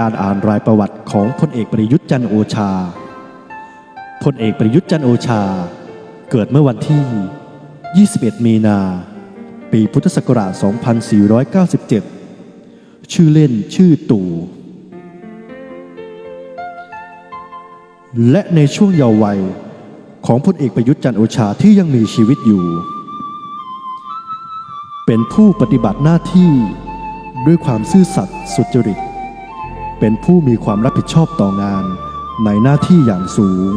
การอ่านรายประวัติของพลเอกประยุทธ์จันโอชา พลเอกประยุทธ์จันโอชา เกิดเมื่อวันที่ 21 มีนา ปีพุทธศักราช 2497 ชื่อเล่นชื่อตู่ และในช่วงเยาว์วัยของพลเอกประยุทธ์จันโอชาที่ยังมีชีวิตอยู่ เป็นผู้ปฏิบัติหน้าที่ด้วยความซื่อสัตย์สุจริต เป็นผู้มีความรับผิดชอบต่องานในหน้าที่อย่างสูง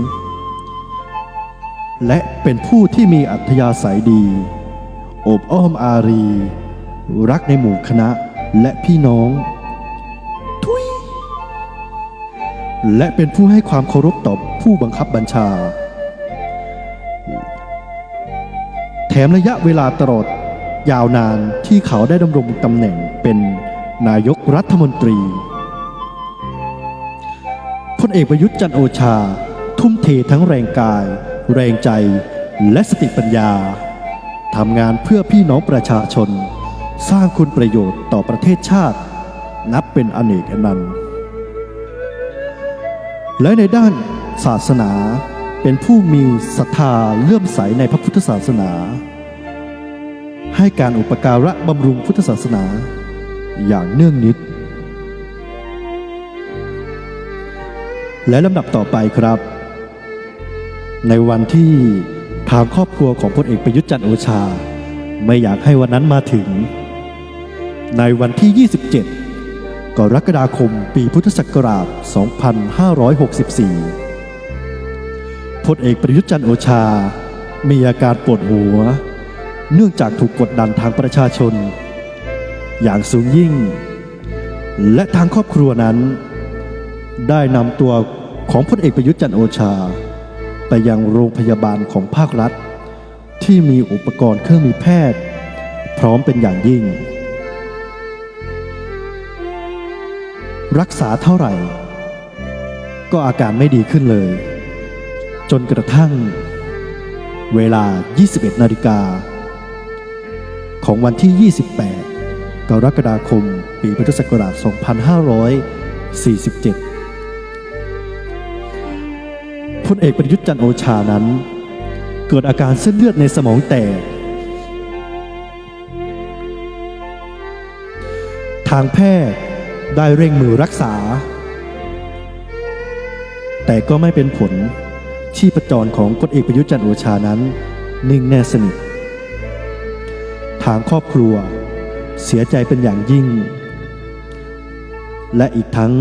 และเป็นผู้ที่มีอัธยาศัยดี อบอ้อมอารี รักในหมู่คณะและพี่น้อง ทุย และเป็นผู้ให้ความเคารพต่อผู้บังคับบัญชา แถมระยะเวลาตลอดยาวนานที่เขาได้ดำรงตำแหน่งเป็นนายกรัฐมนตรี ลเอกประยุทธ์จันโอชา ทุ่มเททั้งแรงกาย แรงใจ และสติปัญญาทำงานเพื่อพี่น้องประชาชน สร้างคุณประโยชน์ต่อประเทศชาติ นับเป็นอเนกอนันต์ และในด้านศาสนาเป็นผู้มีศรัทธาเลื่อมใสในพระพุทธศาสนา ให้การอุปการะบำรุงพุทธศาสนาอย่างเนื่องนิด และลำดับต่อไปครับ ในวันที่ทางครอบครัวของพลเอกประยุทธ์จันทร์โอชา ไม่อยากให้วันนั้นมาถึง ในวันที่ 27 กรกฎาคมปีพุทธศักราช 2564 พลเอกประยุทธ์จันทร์โอชา มีอาการปวดหัว เนื่องจากถูกกดดันทางประชาชน อย่างสูงยิ่ง และทางครอบครัวนั้น ได้นำตัวของพลเอกประยุทธ์จันโอชา ไปยังโรงพยาบาลของภาครัฐ ที่มีอุปกรณ์เครื่องมือแพทย์ พร้อมเป็นอย่างยิ่ง รักษาเท่าไหร่ ก็อาการไม่ดีขึ้นเลย จนกระทั่ง เวลา 21 นาฬิกา ของวันที่ 28 กรกฎาคม ปีพุทธศักราช 2547 ลเอกประยุทธ์จันโอชานั้น เกิดอาการเส้นเลือดในสมองแตก ทางแพทย์ได้เร่งมือรักษา แต่ก็ไม่เป็นผลชีพจรของพลเอกประยุทธ์จันโอชานั้น นิ่งแน่สนิททางครอบครัวเสียใจเป็นอย่างยิ่ง และอีกทั้ง